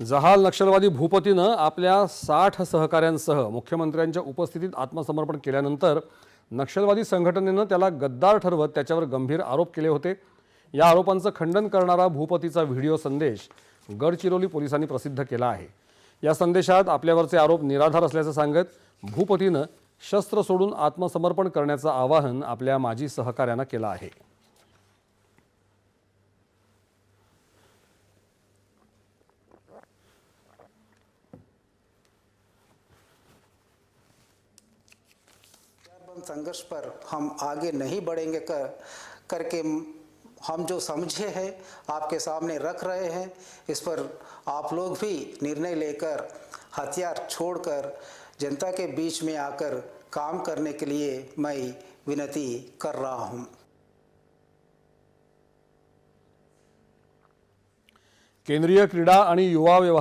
जहाल नक्षलवादी भूपतीनं आपल्या साठ सहकाऱ्यांसह मुख्यमंत्र्यांच्या उपस्थितीत आत्मसमर्पण केल्यानंतर नक्षलवादी संघटनेनं त्याला गद्दार ठरवत त्याच्यावर गंभीर आरोप केले होते. या आरोपांचं खंडन करणारा भूपतीचा व्हिडिओ संदेश गडचिरोली पोलिसांनी प्रसिद्ध केला आहे. या संदेशात आपल्यावरचे आरोप निराधार असल्याचं सांगत भूपतीनं शस्त्र सोडून आत्मसमर्पण करण्याचं आवाहन आपल्या माजी सहकाऱ्यांना केलं आहे. संघर्ष पर हम आगे नहीं बढ़ेंगे कर करके हम जो समझे हैं, आपके सामने रख रहे हैं, इस पर आप लोग भी निर्णय लेकर, हथियार छोड़कर, जनता के बीच में आकर काम करने के लिए मैं विनती कर रहा हूँ। केंद्रीय क्रीडा युवा व्यवहार